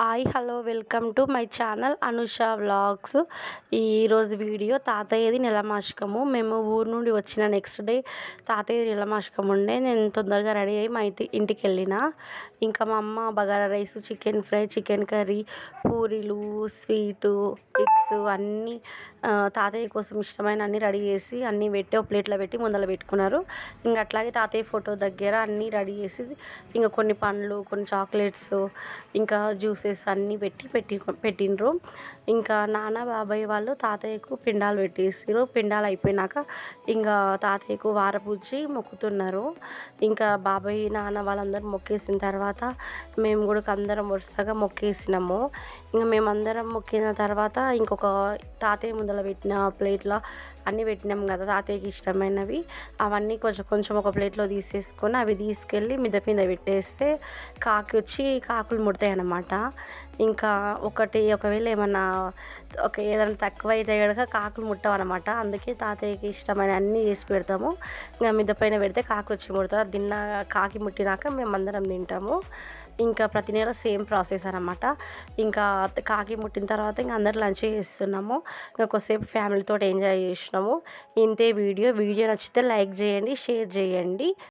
Hi hello welcome to my channel Anusha vlogs ఈరోజు video తాతయ్యది నెలమాషకము. మేము ఊరు నుండి వచ్చిన నెక్స్ట్ డే తాతయ్యది నెలమాషకం ఉండే. నేను తొందరగా రెడీ అయ్యి మా ఇంటికి వెళ్ళిన. ఇంకా మా అమ్మ bagara rice chicken fry chicken curry పూరీలు స్వీటు ఎగ్స్ అన్నీ తాతయ్య కోసం ఇష్టమైన అన్నీ రెడీ చేసి అన్నీ పెట్టి ఒక ప్లేట్లో పెట్టి ముందర పెట్టుకున్నారు. ఇంకా అట్లాగే తాతయ్య ఫోటో దగ్గర అన్నీ రెడీ చేసి ఇంకా కొన్ని పండ్లు కొన్ని చాక్లెట్స్ ఇంకా జ్యూస్ బాక్సెస్ అన్నీ పెట్టి పెట్టి పెట్టిండ్రు. ఇంకా నాన్న బాబాయ్ వాళ్ళు తాతయ్యకు పిండాలు పెట్టేసారు పిండాలు అయిపోయినాక ఇంకా తాతయ్యకు వారపూచి మొక్కుతున్నారు. ఇంకా బాబాయ్ నాన్న వాళ్ళందరూ మొక్కేసిన తర్వాత మేము కూడా అందరం వరుసగా మొక్కేసినాము. ఇంకా మేమందరం మొక్కిన తర్వాత ఇంకొక తాతయ్య ముందర పెట్టిన ప్లేట్లో అన్నీ పెట్టినాం కదా తాతయ్యకి ఇష్టమైనవి. అవన్నీ కొంచెం కొంచెం ఒక ప్లేట్లో తీసేసుకొని అవి తీసుకెళ్ళి మిద్ద మీద పెట్టేస్తే కాకి వచ్చి కాకులు ముడతాయి అన్నమాట ఇంకా ఒకటి ఒకవేళ ఏమన్నా ఒక ఏదైనా తక్కువ అయితే కనుక కాకులు ముట్టవు అనమాట అందుకే తాతయ్యకి ఇష్టమైన అన్నీ చేసి పెడతాము. ఇంకా మిద్ద పైన పెడితే కాకు వచ్చి ముడుతుంది తిన్న కాకి ముట్టినాక మేము అందరం తింటాము. ఇంకా ప్రతి నెల సేమ్ ప్రాసెస్ అనమాట ఇంకా కాకి ముట్టిన తర్వాత ఇంకా అందరు లంచ్ చేస్తున్నాము. ఇంకా కొద్దిసేపు ఫ్యామిలీతో ఎంజాయ్ చేసినాము. ఇంతే వీడియో. వీడియో నచ్చితే లైక్ చేయండి షేర్ చేయండి.